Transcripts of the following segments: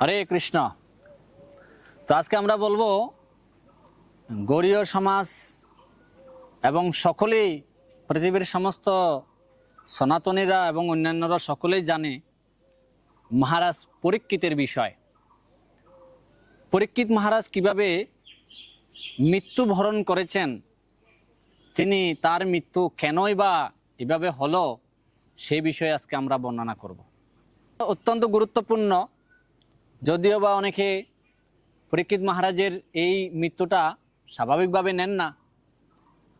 হরে কৃষ্ণ। তো আজকে আমরা বলব, গরীয় সমাজ এবং সকলেই, পৃথিবীর সমস্ত সনাতনীরা এবং অন্যান্যরা সকলেই জানে মহারাজ পরীক্ষিতের বিষয়। পরীক্ষিত মহারাজ কীভাবে মৃত্যুবরণ করেছেন, তিনি তার মৃত্যু কেনই বা এভাবে হলো সেই বিষয়ে আজকে আমরা বর্ণনা করব। অত্যন্ত গুরুত্বপূর্ণ যদিও বা অনেকে পরীক্ষিত মহারাজের এই মৃত্যুটা স্বাভাবিকভাবে নেন না,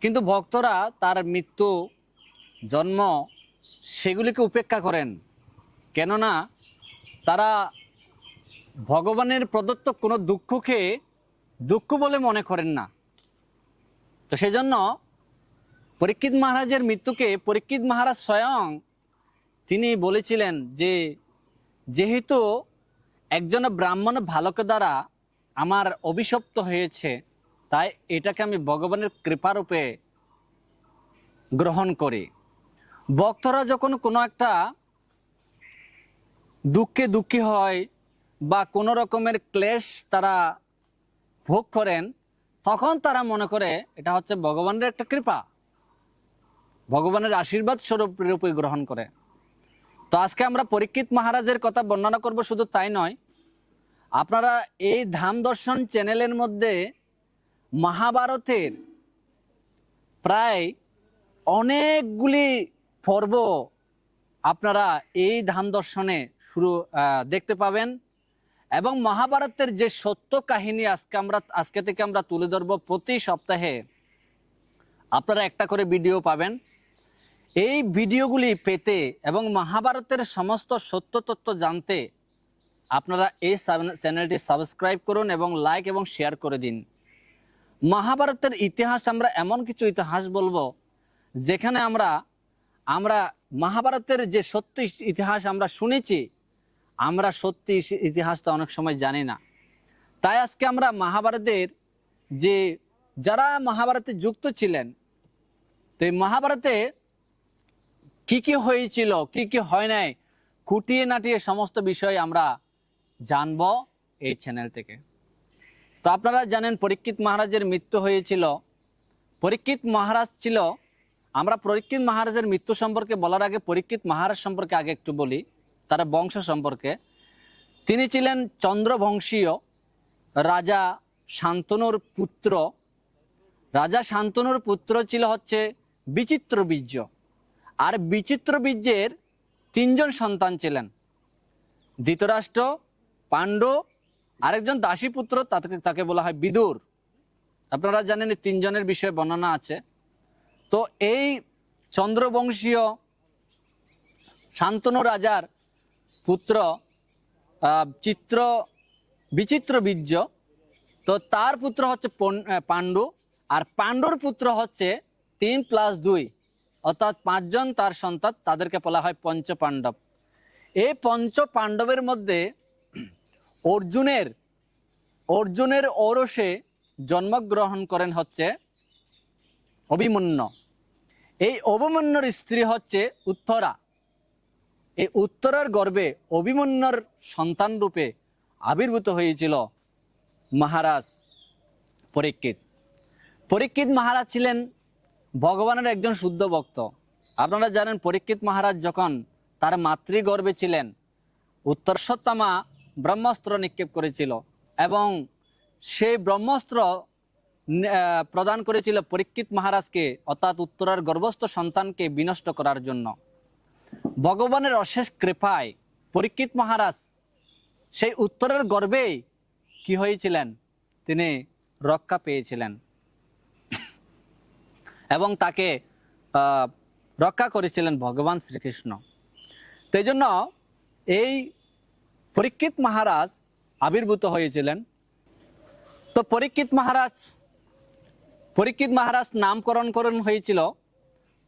কিন্তু ভক্তরা তার মৃত্যু, জন্ম সেগুলিকে উপেক্ষা করেন। কেননা তারা ভগবানের প্রদত্ত কোনো দুঃখকে দুঃখ বলে মনে করেন না। তো সেজন্য পরীক্ষিত মহারাজের মৃত্যুকে পরীক্ষিত মহারাজ স্বয়ং তিনি বলেছিলেন যে, যেহেতু একজন ব্রাহ্মণ ভালক দ্বারা আমার অভিশপ্ত হয়েছে, তাই এটাকে আমি ভগবানের কৃপারূপে গ্রহণ করি। ভক্তরা যখন কোনো একটা দুঃখে দুঃখী হয় বা কোনো রকমের ক্লেশ তারা ভোগ করেন, তখন তারা মনে করে এটা হচ্ছে ভগবানের একটা কৃপা। ভগবানের আশীর্বাদ স্বরূপ রূপে গ্রহণ করে। তো আজকে আমরা পরীক্ষিত মহারাজের কথা বর্ণনা করব শুধু তাই নয়। আপনারা এই ধাম দর্শন চ্যানেলের মধ্যে মহাভারতের প্রায় অনেকগুলি পর্ব আপনারা এই ধাম দর্শনে শুরু দেখতে পাবেন এবং মহাভারতের যে সত্য কাহিনী আজকে আমরা, আজকে থেকে আমরা তুলে ধরবো প্রতি সপ্তাহে। আপনারা একটা করে ভিডিও পাবেন। এই ভিডিওগুলি পেতে এবং মহাভারতের সমস্ত সত্য তথ্য জানতে আপনারা এই চ্যানেলটি সাবস্ক্রাইব করুন এবং লাইক এবং শেয়ার করে দিন। মহাভারতের ইতিহাস আমরা এমন কিছু ইতিহাস বলব, যেখানে আমরা আমরা মহাভারতের যে সত্য ইতিহাস আমরা শুনেছি, আমরা সত্যি ইতিহাসটা অনেক সময় জানি না। তাই আজকে আমরা মহাভারতের যে, যারা মহাভারতে যুক্ত ছিলেন, তো এই মহাভারতে কি কি হয়েছিল, কি কি হয় নাই, খুঁটিয়ে নাটিয়ে সমস্ত বিষয় আমরা জানব এই চ্যানেল থেকে। তো আপনারা জানেন পরীক্ষিত মহারাজের মৃত্যু হয়েছিল। পরীক্ষিত মহারাজ ছিল, আমরা পরীক্ষিত মহারাজের মৃত্যু সম্পর্কে বলার আগে পরীক্ষিত মহারাজ সম্পর্কে আগে একটু বলি, তার বংশ সম্পর্কে। তিনি ছিলেন চন্দ্রবংশীয়, রাজা শান্তনুর পুত্র। রাজা শান্তনুর পুত্র ছিল হচ্ছে বিচিত্র বীর্য আর বিচিত্র বীর্যের তিনজন সন্তান ছিলেন। ধৃতরাষ্ট্র, পাণ্ডু, আরেকজন দাসীপুত্র তাকে তাকে বলা হয় বিদুর। আপনারা জানেন তিনজনের বিষয়ে বর্ণনা আছে। তো এই চন্দ্রবংশীয় শান্তনু রাজার পুত্র চিত্র, বিচিত্র বীর্য, তো তার পুত্র হচ্ছে পাণ্ডু, আর পাণ্ডুর পুত্র হচ্ছে তিন প্লাস দুই। অর্থাৎ পাঁচজন তার সন্তান, তাদেরকে বলা হয় পঞ্চ পাণ্ডব এই পঞ্চ পাণ্ডবের মধ্যে অর্জুনের অর্জুনের ঔরসে জন্মগ্রহণ করেন হচ্ছে অভিমন্য। এই অভিমন্যর স্ত্রী হচ্ছে উত্তরা। এই উত্তরার গর্ভে অভিমন্যর সন্তান রূপে আবির্ভূত হয়েছিল মহারাজ পরীক্ষিত। পরীক্ষিত মহারাজ ছিলেন ভগবানের একজন শুদ্ধ ভক্ত। আপনারা জানেন পরীক্ষিত মহারাজ যখন তার মাতৃগর্ভে ছিলেন উত্তরসত্তামা ব্রহ্মাস্ত্র নিক্ষেপ করেছিল এবং সেই ব্রহ্মাস্ত্র প্রদান করেছিল পরীক্ষিত মহারাজকে, অর্থাৎ উত্তরার গর্ভস্থ সন্তানকে বিনষ্ট করার জন্য। ভগবানের অশেষ কৃপায় পরীক্ষিত মহারাজ সেই উত্তরের গর্ভেই কি হয়েছিলেন? তিনি রক্ষা পেয়েছিলেন। এবং তাকে রক্ষা করেছিলেন ভগবান শ্রীকৃষ্ণ। সেই জন্য এই পরীক্ষিত মহারাজ আবির্ভূত হয়েছিলেন। তো পরীক্ষিত মহারাজ পরীক্ষিত মহারাজ নামকরণ করণ হয়েছিল।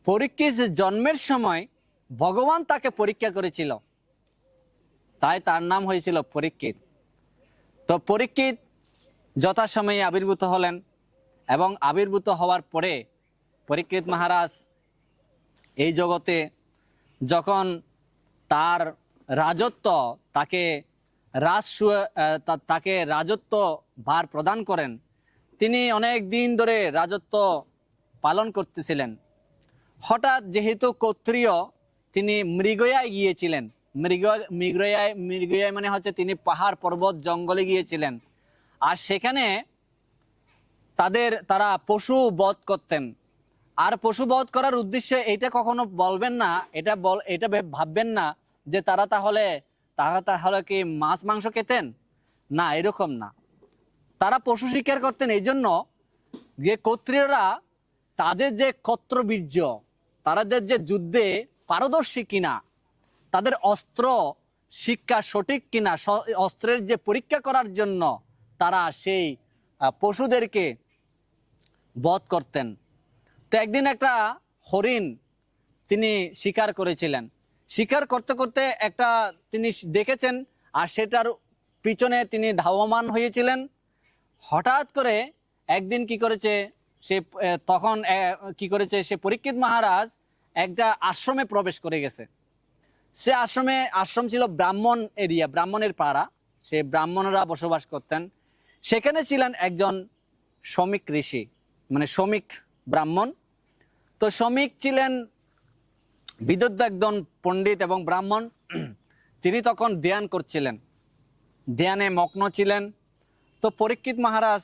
পরীক্ষিত জন্মের সময় ভগবান তাকে পরীক্ষা করেছিল। তাই তার নাম হয়েছিল পরীক্ষিত। তো পরীক্ষিত যথাসময়ে আবির্ভূত হলেন এবং আবির্ভূত হওয়ার পরে পরীক্ষিত মহারাজ, এই জগতে যখন তার রাজত্ব তাকে রাজ তাকে রাজত্ব ভার প্রদান করেন, তিনি অনেক দিন ধরে রাজত্ব পালন করতেছিলেন। হঠাৎ যেহেতু ক্ষত্রিয়, তিনি মৃগয়ায় গিয়েছিলেন। মৃগ মৃগয়ায় মৃগয়ায় মানে হচ্ছে তিনি পাহাড় পর্বত জঙ্গলে গিয়েছিলেন। আর সেখানে তাদের, তারা পশু বধ করতেন। আর পশু বধ করার উদ্দেশ্যে এটা কখনো বলবেন না, এটা বল, এটা ভেব- ভাববেন না যে তারা তাহলে তারা তাহলে কি মাছ, মাংস খেতেন? না, এরকম না। তারা পশু শিকার করতেন এই জন্য যে ক্ষত্রিয়রা তাদের যে ক্ষত্রবীর্য তাদের যে যুদ্ধে পারদর্শী কিনা, তাদের অস্ত্র শিক্ষা সঠিক কিনা অস্ত্রের যে পরীক্ষা করার জন্য তারা সেই পশুদেরকে বধ করতেন। তো একদিন একটা হরিণ তিনি শিকার করেছিলেন। শিকার করতে করতে একটা তিনি দেখেছেন আর সেটার পিছনে তিনি ধাবমান হয়েছিলেন। হঠাৎ করে একদিন কি করেছে সে তখন কি করেছে সে পরীক্ষিত মহারাজ একটা আশ্রমে প্রবেশ করে গেছে। সে আশ্রমে, আশ্রম ছিল ব্রাহ্মণ এরিয়া, ব্রাহ্মণের পাড়া। সে ব্রাহ্মণরা বসবাস করতেন। সেখানে ছিলেন একজন শ্রমিক ঋষি মানে শ্রমিক ব্রাহ্মণ। তো শ্রমিক ছিলেন বিদগ্ধ একজন পণ্ডিত এবং ব্রাহ্মণ। তিনি তখন ধ্যান করছিলেন। ধ্যানে মগ্ন ছিলেন। তো পরীক্ষিত মহারাজ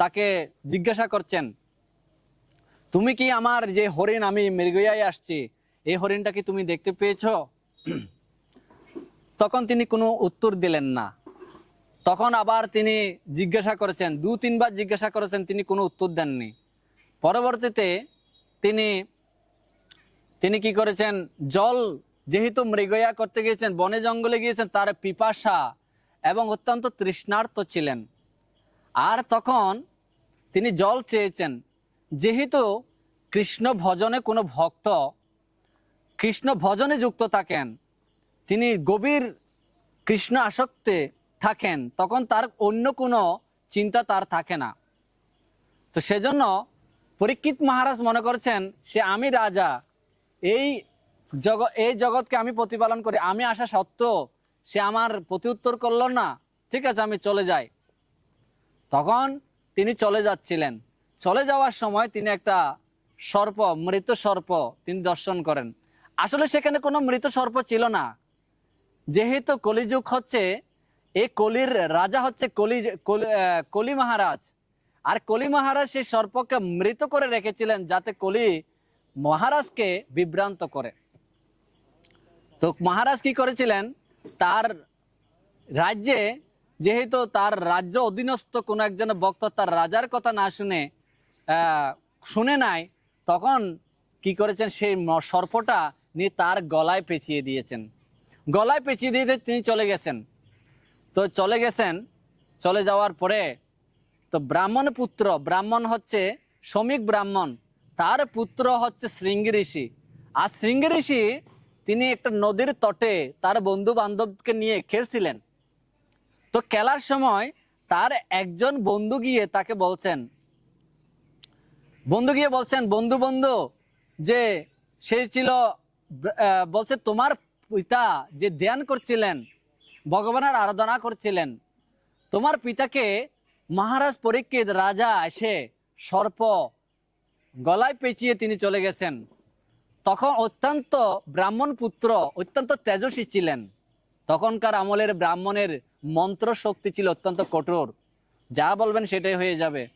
তাকে জিজ্ঞাসা করছেন, তুমি কি আমার যে হরিণ আমি মৃগয়ায় আসছি, এই হরিণটা কি তুমি দেখতে পেয়েছ? তখন তিনি কোনো উত্তর দিলেন না। তখন আবার তিনি জিজ্ঞাসা করেছেন দু তিনবার জিজ্ঞাসা করেছেন, তিনি কোনো উত্তর দেননি। পরবর্তীতে তিনি তিনি কি করেছেন? জল যেহেতু মৃগয়া করতে গিয়েছেন, বনে জঙ্গলে গিয়েছেন, তার পিপাসা এবং অত্যন্ত তৃষ্ণার্ত ছিলেন। আর তখন তিনি জল চেয়েছেন। যেহেতু কৃষ্ণ ভজনে কোনো ভক্ত, কৃষ্ণ ভজনে যুক্ত থাকেন, তিনি গভীর কৃষ্ণ আসক্তে থাকেন, তখন তার অন্য কোনো চিন্তা তার থাকে না। তো সেজন্য পরীক্ষিত মহারাজ মনে করছেন, সে আমি রাজা। এই জগৎ এই জগৎকে আমি প্রতিপালন করি। আমি আসা সত্ত্বেও সে আমার প্রতি উত্তর করল না। ঠিক আছে, আমি চলে যাই। তখন তিনি চলে যাচ্ছিলেন। চলে যাওয়ার সময় তিনি একটা সর্প, মৃত সর্প তিনি দর্শন করেন। আসলে সেখানে কোনো মৃত সর্প ছিল না। যেহেতু কলিযুগ হচ্ছে, এই কলির রাজা হচ্ছে কলি, কলি- কলি মহারাজ। আর কলি মহারাজ সেই সর্পকে মৃত করে রেখেছিলেন যাতে কলি মহারাজকে বিভ্রান্ত করে। তো মহারাজ কি করেছিলেন? তার রাজ্যে যেহেতু তার রাজ্য অধীনস্থ, কোনো একজন ভক্ত তার রাজার কথা না শুনে শুনে নাই, তখন কি করেছেন? সেই সর্পটা নিয়ে তার গলায় পেঁচিয়ে দিয়েছেন। গলায় পেঁচিয়ে দিয়ে তিনি চলে গেছেন। তো চলে গেছেন, চলে যাওয়ার পরে তো ব্রাহ্মণ পুত্র, ব্রাহ্মণ হচ্ছে শ্রমিক ব্রাহ্মণ, তার পুত্র হচ্ছে শৃঙ্গি ঋষি। আর শৃঙ্গি ঋষি, তিনি একটা নদীর তটে তার বন্ধু বান্ধবকে নিয়ে খেলছিলেন। তো খেলার সময় তার একজন বন্ধু গিয়ে তাকে বলছেন, বন্ধু গিয়ে বলছেন, বন্ধু বন্ধু, যে সে ছিল বলছে তোমার পিতা যে ধ্যান করছিলেন, ভগবানের আরাধনা করছিলেন, তোমার পিতাকে মহারাজ পরীক্ষিত রাজা এসে সর্প গলায় পেঁচিয়ে তিনি চলে গেছেন। তখন অত্যন্ত ব্রাহ্মণ পুত্র, অত্যন্ত তেজস্বী ছিলেন। তখনকার আমলের ব্রাহ্মণের মন্ত্র শক্তি ছিল অত্যন্ত কঠোর। যা বলবেন সেটাই হয়ে যাবে।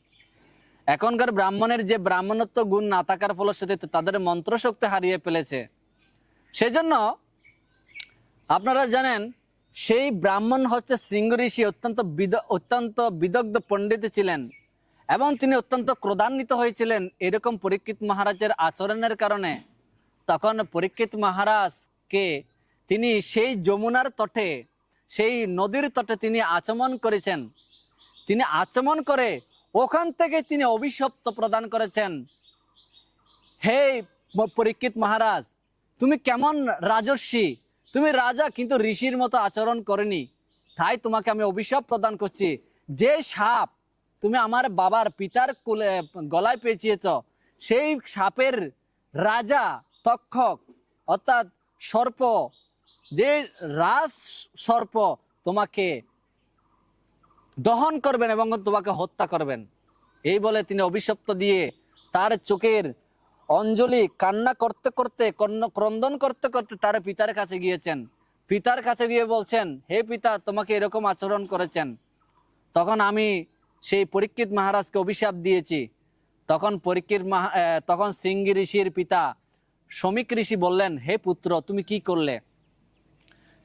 এখনকার ব্রাহ্মণের যে ব্রাহ্মণত্ব গুণ না থাকার ফলশ্রুতিতে তাদের মন্ত্র শক্তি হারিয়ে ফেলেছে। সেজন্য আপনারা জানেন সেই ব্রাহ্মণ হচ্ছে শৃঙ্গ ঋষি, অত্যন্ত অত্যন্ত বিদগ্ধ পণ্ডিত ছিলেন এবং তিনি অত্যন্ত ক্রোধান্বিত হয়েছিলেন এরকম পরীক্ষিত মহারাজের আচরণের কারণে। তখন পরীক্ষিত মহারাজকে তিনি সেই যমুনার তটে, সেই নদীর তটে তিনি আচমন করেছেন। তিনি আচমন করে ওখান থেকে তিনি অভিশপ্ত প্রদান করেছেন। হে পরীক্ষিত মহারাজ, তুমি কেমন রাজস্বী তুমি রাজা, কিন্তু ঋষির মতো আচরণ করেনি। তাই তোমাকে আমি অভিশাপ প্রদান করছি। যে সাপ তুমি আমার বাবার পিতার কুলে, গলায় পেঁচিয়েছ, সেই সাপের রাজা তক্ষক, অর্থাৎ সর্প, যে রাজ সর্প তোমাকে দহন করবেন এবং তোমাকে হত্যা করবেন। এই বলে তিনি অভিশপ্ত দিয়ে তার চোখের অঞ্জলি কান্না করতে করতে, কর্ণ- ক্রন্দন করতে করতে তার পিতার কাছে গিয়েছেন। পিতার কাছে গিয়ে বলছেন, হে পিতা, তোমাকে এরকম আচরণ করেছেন। তখন আমি সেই পরীক্ষিত মহারাজকে অভিশাপ দিয়েছি। তখন পরীক্ষিত তখন সিঙ্গি ঋষির পিতা শ্রমিক ঋষি বললেন, হে পুত্র, তুমি কি করলে?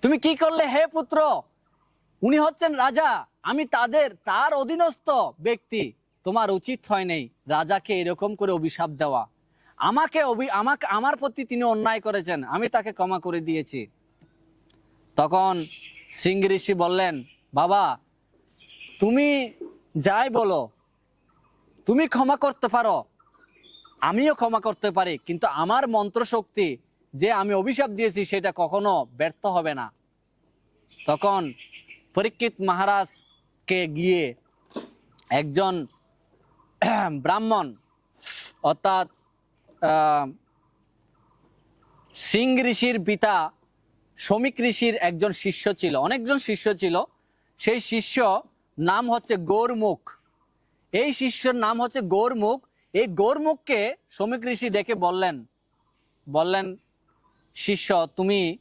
তুমি কি করলে, হে পুত্র? উনি হচ্ছেন রাজা। আমি তাদের, তার অধীনস্থ ব্যক্তি। তোমার উচিত হয় নেই রাজাকে এরকম করে অভিশাপ দেওয়া। আমাকে আমাকে আমার প্রতি তিনি অন্যায় করেছেন, আমি তাকে ক্ষমা করে দিয়েছি। তখন সিংহ ঋষি বললেন, বাবা, তুমি যাই বলো, তুমি ক্ষমা করতে পারো, আমিও ক্ষমা করতে পারি, কিন্তু আমার মন্ত্র শক্তি যে আমি অভিশাপ দিয়েছি, সেটা কখনো ব্যর্থ হবে না। তখন পরীক্ষিত মহারাজকে গিয়ে একজন ব্রাহ্মণ, অর্থাৎ সিং ঋষির পিতা শ্রমিক ঋষির একজন শিষ্য ছিল। অনেকজন শিষ্য ছিল। সেই শিষ্য নাম হচ্ছে গৌরমুখ। এই শিষ্যর নাম হচ্ছে গৌরমুখ। এই গৌরমুখকে শ্রমিক ঋষি ডেকে বললেন বললেন, শিষ্য, তুমি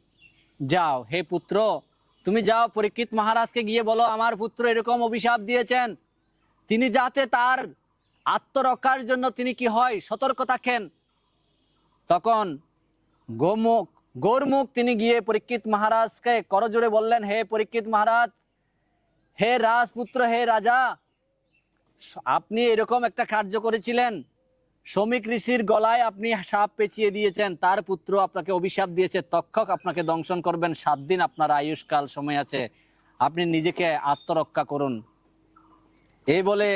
যাও। হে পুত্র, তুমি যাও। পরীক্ষিত মহারাজকে গিয়ে বলো, আমার পুত্র এরকম অভিশাপ দিয়েছেন। তিনি যাতে তার আত্মরক্ষার জন্য তিনি কি হয়? সতর্ক থাকেন। তখন গোমুখ গৌরমুখ তিনি গিয়ে পরীক্ষিত মহারাজকে করজোড়ে বললেন, হে পরীক্ষিত মহারাজ, হে রাজপুত্র, হে রাজা আপনি এরকম একটা কার্য করেছিলেন। শ্রমিক ঋষির গলায় আপনি সাপ পেঁচিয়ে দিয়েছেন, তার পুত্র আপনাকে অভিশাপ দিয়েছে, তক্ষক আপনাকে দংশন করবেন, সাত দিন আপনার আয়ুষ্কাল সময় আছে, আপনি নিজেকে আত্মরক্ষা করুন। এই বলে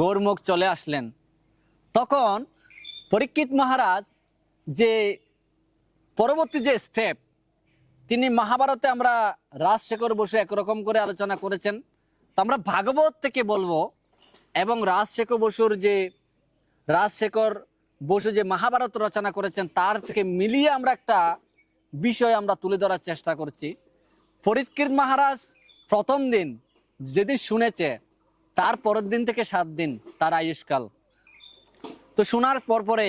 গৌরমুখ চলে আসলেন। তখন পরীক্ষিত মহারাজ যে পরবর্তী যে স্টেপ তিনি মহাভারতে আমরা রাজশেখর বসে একরকম করে আলোচনা করেছেন। তো আমরা ভাগবত থেকে বলব, এবং রাজশেখর বসুর যে, রাজশেখর বসু যে মহাভারত রচনা করেছেন, তার থেকে মিলিয়ে আমরা একটা বিষয় আমরা তুলে ধরার চেষ্টা করছি। ফরিদকির মহারাজ প্রথম দিন যেদিন শুনেছে, তার পরের দিন থেকে সাত দিন তার আয়ুষ্কাল। তো শোনার পর পরে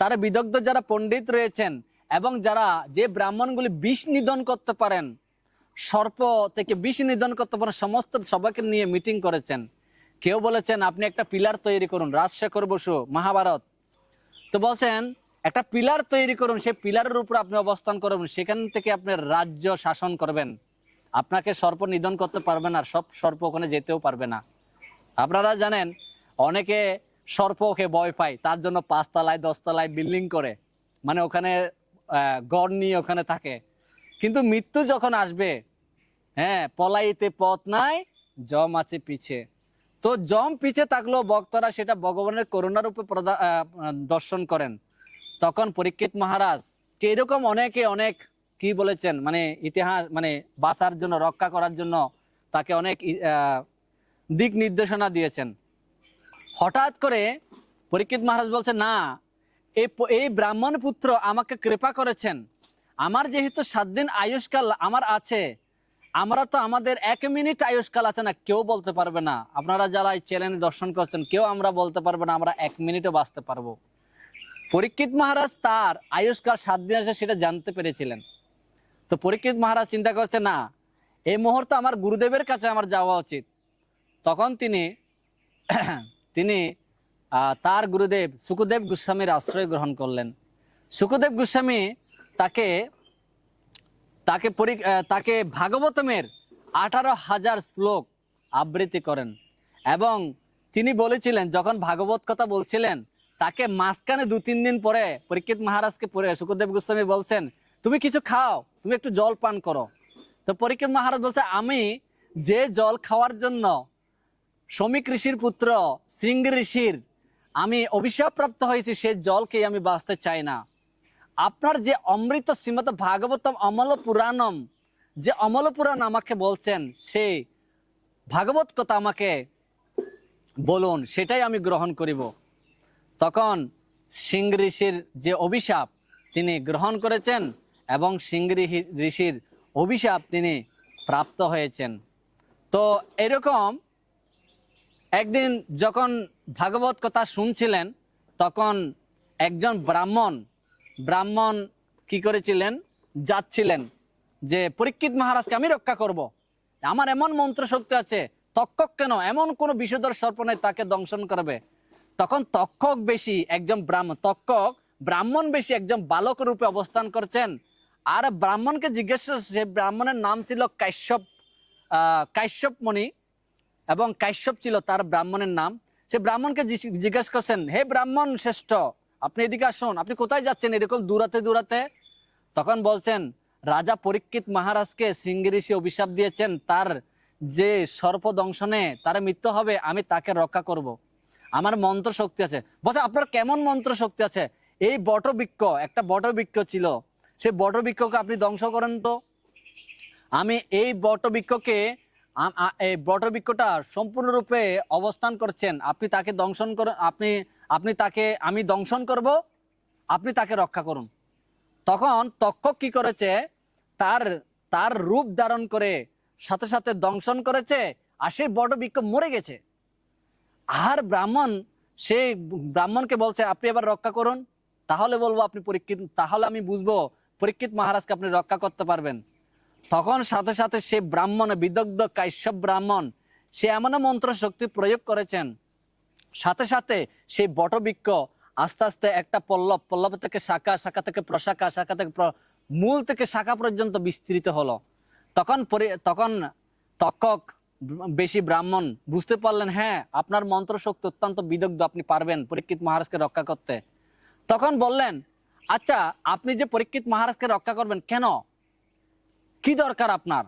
তারা বিদগ্ধ যারা পণ্ডিত রয়েছেন এবং যারা যে ব্রাহ্মণগুলি বিষ নিধন করতে পারেন, সর্প থেকে বিষ নিধন করতে পারেন, সমস্ত সবাইকে নিয়ে মিটিং করেছেন। কেউ বলেছেন, আপনি একটা পিলার তৈরি করুন, রাজশেখর বসু, মহাভারত। তো বলছেন, একটা পিলার তৈরি করুন, সেই পিলারের উপর আপনি অবস্থান করবেন সেখান থেকে আপনার রাজ্য শাসন করবেন। আপনাকে সর্প নিধন করতে পারবে না, আর সব সর্প ওখানে যেতেও পারবে না। আপনারা জানেন, অনেকে সর্পকে ভয় পায়, তার জন্য পাঁচতলায়, দশতলায় বিল্ডিং করে। মানে ওখানে গড় নিয়ে ওখানে থাকে। কিন্তু মৃত্যু যখন আসবে হ্যাঁ পলাইতে পথ নাই, জম আছে পিছে। তো জম পিছে থাকলেও ভক্তরা সেটা ভগবানের করুণার উপর প্রদা- দর্শন করেন। তখন পরীক্ষিত মহারাজ, কে এরকম অনেকে, অনেক কি বলেছেন মানে ইতিহাস মানে বাঁচার জন্য, রক্ষা করার জন্য তাকে অনেক দিক নির্দেশনা দিয়েছেন। হঠাৎ করে পরীক্ষিত মহারাজ বলছে, না, এই ব্রাহ্মণ পুত্র আমাকে কৃপা করেছেন। আমার যেহেতু সাত দিন আয়ুষ্কাল আমার আছে, আমরা তো আমাদের এক মিনিট আয়ুষ্কাল আছে না, কেউ বলতে পারবে না। আপনারা যারা এই চ্যানেলে দর্শন করছেন, কেউ আমরা বলতে পারব না, আমরা এক মিনিটও বাঁচতে পারব। পরীক্ষিত মহারাজ তার আয়ুষ্কাল সাত দিন আছে সেটা জানতে পেরেছিলেন। তো পরীক্ষিত মহারাজ চিন্তা করছে, না, এই মুহূর্তে আমার গুরুদেবের কাছে আমার যাওয়া উচিত। তখন তিনি তিনি তার গুরুদেব সুখদেব গোস্বামীর আশ্রয় গ্রহণ করলেন। সুখদেব গোস্বামী তাকে তাকে পরি তাকে ভাগবতমের আঠারো হাজার শ্লোক আবৃত্তি করেন এবং তিনি বলেছিলেন, যখন ভাগবত কথা বলছিলেন, তাকে মাঝখানে দু তিন দিন পরে পরীক্ষিত মহারাজকে পরে সুখদেব গোস্বামী বলছেন, তুমি কিছু খাও, তুমি একটু জল পান করো। তো পরীক্ষিত মহারাজ বলছে, আমি যে জল খাওয়ার জন্য শ্রমিক ঋষির পুত্র শৃঙ্গ ঋষির। আমি অভিশাপ প্রাপ্ত হয়েছি, সে জলকে আমি বাঁচতে চাই না। আপনার যে অমৃত শ্রীমত ভাগবতম অমল পুরাণম, যে অমল পুরাণ আমাকে বলছেন সেই ভাগবত কথা আমাকে বলুন, সেটাই আমি গ্রহণ করিব। তখন সিংহ ঋষির যে অভিশাপ, তিনি গ্রহণ করেছেন এবং সিংহ ঋষির অভিশাপ তিনি প্রাপ্ত হয়েছেন। তো এরকম একদিন যখন ভাগবত কথা শুনছিলেন, তখন একজন ব্রাহ্মণ ব্রাহ্মণ কি করেছিলেন? যাচ্ছিলেন যে, পরীক্ষিত মহারাজকে আমি রক্ষা করব। আমার এমন মন্ত্র শক্তি আছে, তক্ষক কেন? এমন কোন বিষধর সর্প নাই, তাকে দংশন করবে। তখন তক্ষক বেশি একজন ব্রাহ্মণ তক্ষক ব্রাহ্মণ বেশি একজন বালক রূপে অবস্থান করছেন। আর ব্রাহ্মণকে জিজ্ঞেস সে ব্রাহ্মণের নাম ছিল কাশ্যপ কাশ্যপ মণি এবং কাশ্যপ ছিল তার ব্রাহ্মণের নাম। সে ব্রাহ্মণকে জিজ্ঞেস- করছেন, হে ব্রাহ্মণ শ্রেষ্ঠ, আপনি এদিকে আসুন, আপনি কোথায় যাচ্ছেন এরকম দূরাতে দূরাতে? তখন বলছেন, রাজা পরীক্ষিত মহারাজকে শৃঙ্গি ঋষি অভিশাপ দিয়েছেন, তার যে সর্প দংশনে তার মৃত্যু হবে, আমি তাকে রক্ষা করব। আমার মন্ত্র শক্তি আছে। বলছে, আপনার কেমন মন্ত্র শক্তি আছে? এই বটবৃক্ষ, একটা বটবৃক্ষ ছিল। সেই বটবৃক্ষকে আপনি ধ্বংস করেন তো? আমি এই বটবৃক্ষকে এই বটবৃক্ষটা সম্পূর্ণরূপে অবস্থান করছেন। আপনি তাকে দংশন কর, আপনি আপনি তাকে, আমি দংশন করব, আপনি তাকে রক্ষা করুন। তখন তক্ষক কি করেছে? তার তার রূপ ধারণ করে সাথে সাথে দংশন করেছে আর সেই বটবৃক্ষ মরে গেছে। আর ব্রাহ্মণ সেই ব্রাহ্মণকে বলছে, আপনি এবার রক্ষা করুন। তাহলে বলব আপনি পরীক্ষিত, তাহলে আমি বুঝব পরীক্ষিত মহারাজকে আপনি রক্ষা করতে পারবেন। তখন সাথে সাথে সে ব্রাহ্মণ, বিদগ্ধ কাশ্যপ ব্রাহ্মণ, সে এমন মন্ত্র শক্তি প্রয়োগ করেছেন। সাথে সাথে সেই বটবৃক্ষ, আস্তে আস্তে একটা পল্লব পল্লব থেকে শাখা শাখা থেকে প্রশাখা, শাখা থেকে মূল থেকে শাখা পর্যন্ত বিস্তৃত হলো। তখন তখন তক্ষক বেশি ব্রাহ্মণ বুঝতে পারলেন হ্যাঁ আপনার মন্ত্র শক্তি অত্যন্ত বিদগ্ধ, আপনি পারবেন পরীক্ষিত মহারাজকে রক্ষা করতে। তখন বললেন আচ্ছা আপনি যে পরীক্ষিত মহারাজকে রক্ষা করবেন, কেন? কি দরকার আপনার?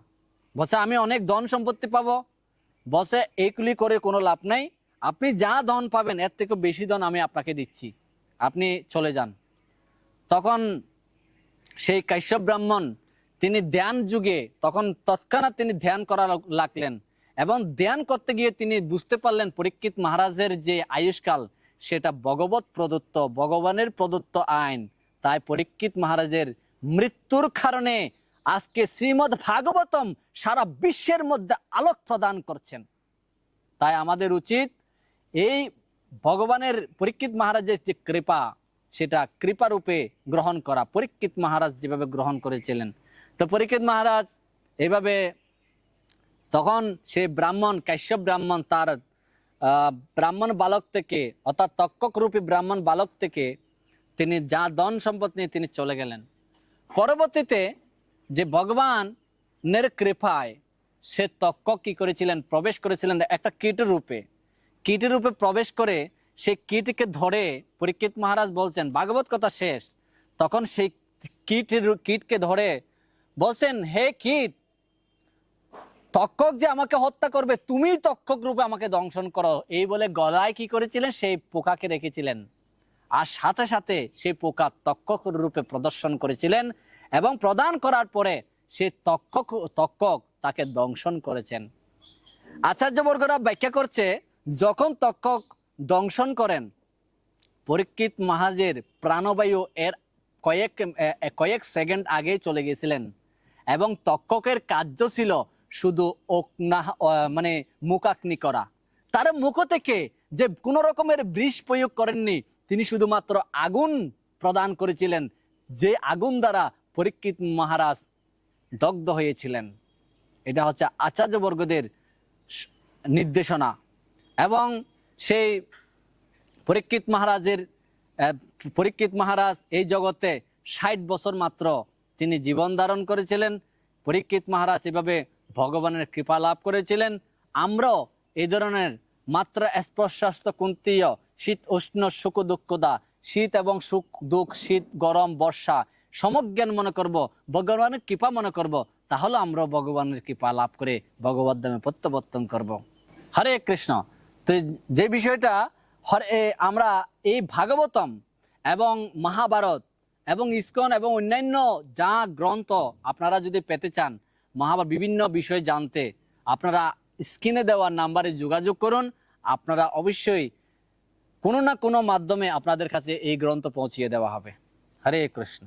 বলছে আমি অনেক ধন সম্পত্তি পাবো। বলছে এইগুলি করে কোনো লাভ নাই। আপনি যা ধন পাবেন, এর থেকে বেশি ধন আমি আপনাকে দিচ্ছি। আপনি চলে যান। তখন সেই কাশ্যপ ব্রাহ্মণ তিনি ধ্যান যুগে, তখন তৎক্ষণাৎ তিনি ধ্যান করা লাগলেন। এবং ধ্যান করতে গিয়ে তিনি বুঝতে পারলেন পরীক্ষিত মহারাজের যে আয়ুষ্কাল, সেটা ভগবত প্রদত্ত, ভগবানের প্রদত্ত আইন। তাই পরীক্ষিত মহারাজের মৃত্যুর কারণে আজকে শ্রীমদ ভাগবতম সারা বিশ্বের মধ্যে আলোক প্রদান করছেন। তাই আমাদের উচিত এই ভগবানের পরীক্ষিত মহারাজের যে কৃপা, সেটা কৃপা রূপে গ্রহণ করা। পরীক্ষিত মহারাজ যেভাবে গ্রহণ করেছিলেন। তো পরীক্ষিত মহারাজ এভাবে তখন সে ব্রাহ্মণ, কাশ্যপ ব্রাহ্মণ, তার ব্রাহ্মণ বালক থেকে, অর্থাৎ তক্ষক রূপী ব্রাহ্মণ বালক থেকে তিনি যা ধন সম্পদ নিয়ে তিনি চলে গেলেন। পরবর্তীতে যে ভগবানের কৃপায় সে তক্ক কি করেছিলেন, প্রবেশ করেছিলেন একটা কীট রূপে। কীট রূপে প্রবেশ করে সে কীটকে ধরে, পরীক্ষিত মহারাজ বলছেন, ভাগবত কথা শেষ। তখন সেই কীট কীটকে ধরে বলছেন, হে কীট তক্ষক যে আমাকে হত্যা করবে তুমি তক্ষক রূপে আমাকে দংশন করো। এই বলে গলায় কি করেছিলেন? সেই পোকাকে রেখেছিলেন। আর সাথে সাথে সেই পোকা তক্ষক রূপে প্রদর্শন করেছিলেন। এবং প্রদান করার পরে সে তক্ষক তক্ষক তাকে দংশন করেছেন। আচার্য আচার্যবর্গরা ব্যাখ্যা করছে, যখন তক্ষক দংশন করেন, পরীক্ষিত মহাজের প্রাণবায়ু এর কয়েক কয়েক সেকেন্ড আগেই চলে গেছিলেন এবং তক্ষকের কার্য ছিল শুধু অগ্না মানে মুখাগ্নি করা। তার মুখ থেকে যে কোনো রকমের বৃষ প্রয়োগ করেননি, তিনি শুধুমাত্র আগুন প্রদান করেছিলেন, যে আগুন দ্বারা পরীক্ষিত মহারাজ দগ্ধ হয়েছিলেন। এটা হচ্ছে আচার্যবর্গদের নির্দেশনা। এবং সেই পরীক্ষিত মহারাজের পরীক্ষিত মহারাজ এই জগতে ষাট বছর মাত্র তিনি জীবন ধারণ করেছিলেন। পরীক্ষিত মহারাজ এভাবে ভগবানের কৃপা লাভ করেছিলেন। আমরাও এই ধরনের মাত্র স্পর্শাস্ত কুন্তীয় শীত, উষ্ণ সুখ দুঃখদা শীত এবং সুখ দুঃখ, শীত, গরম, বর্ষা সমজ্ঞান মনে করব, ভগবানের কৃপা মনে করব, তাহলে আমরা ভগবানের কৃপা লাভ করে ভগবত দামে প্রত্যাবর্তন করব। হরে কৃষ্ণ। তো যে বিষয়টা, হরে, আমরা এই ভাগবতম এবং মহাভারত এবং ইস্কন এবং অন্যান্য যা গ্রন্থ আপনারা যদি পেতে চান, মহাভারত বিভিন্ন বিষয় জানতে, আপনারা স্ক্রিনে দেওয়া নাম্বারে যোগাযোগ করুন। আপনারা অবশ্যই কোনো না কোনো মাধ্যমে আপনাদের কাছে এই গ্রন্থ পৌঁছিয়ে দেওয়া হবে। হরে কৃষ্ণ।